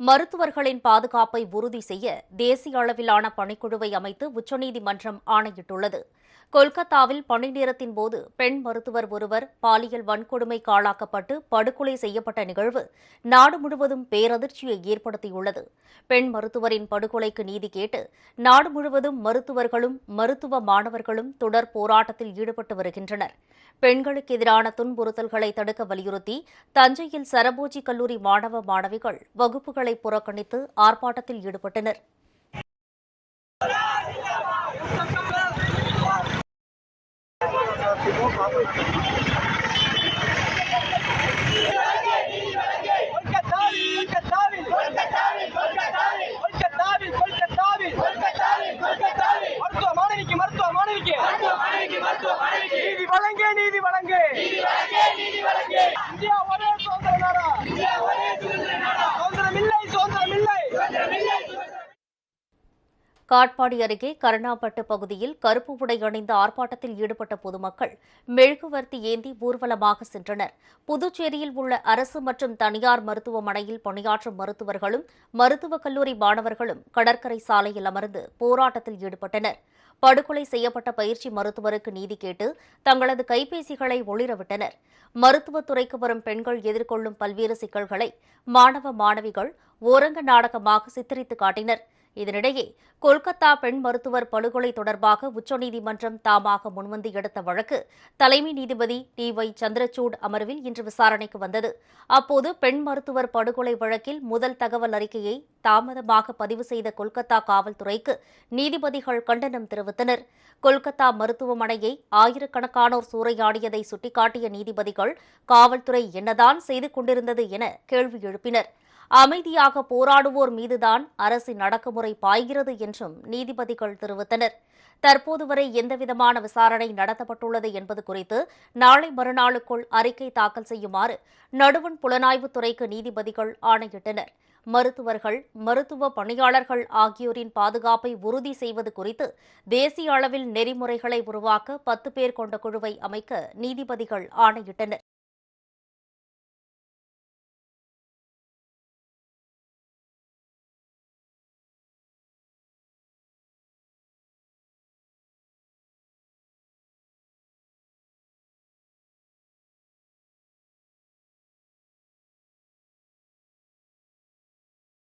மருத்துவர்களின் பாதுகாப்பை உறுதி செய்ய தேசிய அளவிலான பணிக்குழுவை அமைத்து உச்சநீதிமன்றம் ஆணையிட்டுள்ளது. கொல்கத்தாவில் பணி நேரத்தின் போது பெண் மருத்துவர் ஒருவர் பாலியல் வன்கொடுமை ஆளாக்கப்பட்டு படுகொலை செய்யப்பட்ட நிகழ்வு நாடு முழுவதும் பேரதிர்ச்சியை ஏற்படுத்தியுள்ளது. பெண் மருத்துவரின் படுகொலைக்கு நீதி கேட்டு நாடு முழுவதும் மருத்துவர்களும் மருத்துவ மாணவர்களும் தொடர் போராட்டத்தில் ஈடுபட்டு வருகின்றனர். பெண்களுக்கு எதிரான துன்புறுத்தல்களை தடுக்க வலியுறுத்தி தஞ்சையில் சரபோஜி கல்லூரி மாணவ மாணவிகள் வகுப்புகள் புறக்கணித்து ஆர்ப்பாட்டத்தில் ஈடுபட்டனர். மருத்துவ மாணவிக்கு நீதி வழங்கு நீதி வழங்கு. காட்பாடி அருகே கருணாப்பட்டு பகுதியில் கருப்பு உடை அணிந்த ஆர்ப்பாட்டத்தில் ஈடுபட்ட பொதுமக்கள் மெழுகுவர்த்தி ஏந்தி ஊர்வலமாக சென்றனர். புதுச்சேரியில் உள்ள அரசு மற்றும் தனியார் மருத்துவமனையில் பணியாற்றும் மருத்துவர்களும் மருத்துவக் கல்லூரி மாணவர்களும் கடற்கரை சாலையில் அமர்ந்து போராட்டத்தில் ஈடுபட்டனர். படுகொலை செய்யப்பட்ட பயிற்சி மருத்துவருக்கு நீதி கேட்டு தங்களது கைபேசிகளை ஒளிரவிட்டனர். மருத்துவத்துறைக்கு வரும் பெண்கள் எதிர்கொள்ளும் பல்வேறு சிக்கல்களை மாணவ மாணவிகள் ஓரங்க நாடகமாக சித்தரித்து காட்டினர். இதனிடையே கொல்கத்தா பெண் மருத்துவர் படுகொலை தொடர்பாக உச்சநீதிமன்றம் தாமாக முன்வந்து எடுத்த வழக்கு தலைமை நீதிபதி டி ஒய் சந்திரசூட் அமர்வில் இன்று விசாரணைக்கு வந்தது. அப்போது பெண் மருத்துவர் படுகொலை வழக்கில் முதல் தகவல் அறிக்கையை தாமதமாக பதிவு செய்த கொல்கத்தா காவல்துறைக்கு நீதிபதிகள் கண்டனம் தெரிவித்தனர். கொல்கத்தா மருத்துவமனையை ஆயிரக்கணக்கானோர் சூறையாடியதை சுட்டிக்காட்டிய நீதிபதிகள் காவல்துறை என்னதான் செய்து கொண்டிருந்தது என கேள்வி எழுப்பினர். அமைதியாக போராடுவோர் மீதுதான் அரசின் அடக்குமுறை பாய்கிறது என்றும் நீதிபதிகள் தெரிவித்தனர். தற்போது வரை எந்தவிதமான விசாரணை நடத்தப்பட்டுள்ளது என்பது குறித்து நாளை மறுநாளுக்குள் அறிக்கை தாக்கல் செய்யுமாறு நடுவண் புலனாய்வுத் துறைக்கு நீதிபதிகள் ஆணையிட்டனர். மருத்துவர்கள் மருத்துவ பணியாளர்கள் ஆகியோரின் பாதுகாப்பை உறுதி செய்வது குறித்து தேசிய அளவில் நெறிமுறைகளை உருவாக்க பத்து பேர் கொண்ட குழுவை அமைக்க நீதிபதிகள் ஆணையிட்டனர்.